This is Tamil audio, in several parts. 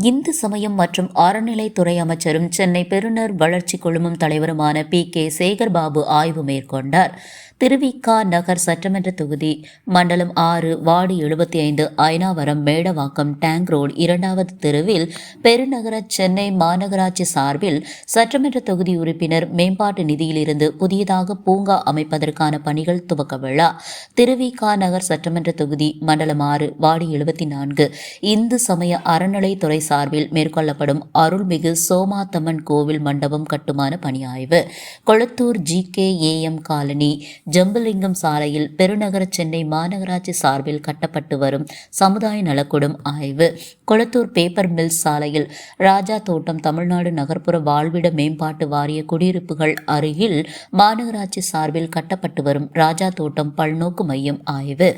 இந்து சமயம் மற்றும் அறநிலைத்துறை அமைச்சரும் சென்னை பெருநர் வளர்ச்சி குழுமம் தலைவருமான பி. கே. சேகர்பாபு ஆய்வு மேற்கொண்டார். திருவிக்கா நகர் சட்டமன்ற தொகுதி மண்டலம் ஆறு வார்டு எழுபத்தி ஐந்து ஐனாவரம் மேடவாக்கம் டேங்க் ரோடு இரண்டாவது தெருவில் பெருநகர சென்னை மாநகராட்சி சார்பில் சட்டமன்ற தொகுதி உறுப்பினர் மேம்பாட்டு நிதியிலிருந்து புதியதாக பூங்கா அமைப்பதற்கான பணிகள் துவக்க விழா. திருவிக்கா நகர் சட்டமன்ற தொகுதி மண்டலம் ஆறு வார்டு எழுபத்தி நான்கு இந்து சமய அறநிலைத்துறை சார்பில் மேற்கொள்ளப்படும் அருள்மிகு சோமாத்தம்மன் கோவில் மண்டபம் கட்டுமான பணி ஆய்வு Kolathur G K M colony Jambulingam சாலையில் பெருநகர சென்னை மாநகராட்சி சார்பில் கட்டப்பட்டு வரும் சமுதாய நலக்கூடும் ஆய்வு. கொளத்தூர் பேப்பர் மில்ஸ் சாலையில் ராஜா தோட்டம் தமிழ்நாடு நகர்ப்புற வாழ்விட மேம்பாட்டு வாரிய குடியிருப்புகள் அருகில் மாநகராட்சி சார்பில் கட்டப்பட்டு வரும் ராஜா தோட்டம் பல்நோக்கு மையம் ஆய்வு.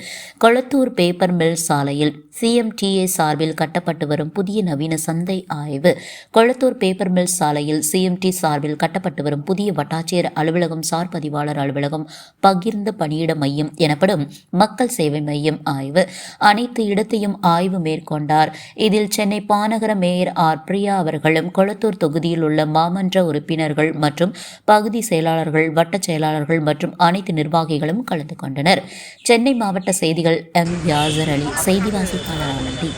கொளத்தூர் பேப்பர் மில் சாலையில் சிஎம்டிஏ சார்பில் கட்டப்பட்டு வரும் புதிய அதிநவீன சந்தை ஆய்வு. கொளத்தூர் பேப்பர் மில் சாலையில் சிஎம்டி சார்பில் கட்டப்பட்டு வரும் புதிய வட்டாட்சியர் அலுவலகம் சார் பதிவாளர் அலுவலகம் பகிர்ந்த பணியிட மையம் எனப்படும் மக்கள் சேவை மையம் ஆய்வு. அனைத்து இடத்தையும் ஆய்வு மேற்கொண்டார். இதில் சென்னை பாநகர மேயர் ஆர். பிரியா அவர்களும் கொளத்தூர் தொகுதியில் உள்ள மாமன்ற உறுப்பினர்கள் மற்றும் பகுதி செயலாளர்கள் வட்ட செயலாளர்கள் மற்றும் அனைத்து நிர்வாகிகளும் கலந்து கொண்டனர். சென்னை மாவட்ட செய்திகள் எம். யாசர் அலி செய்தி வாசிப்பாளர் ஆனந்தி.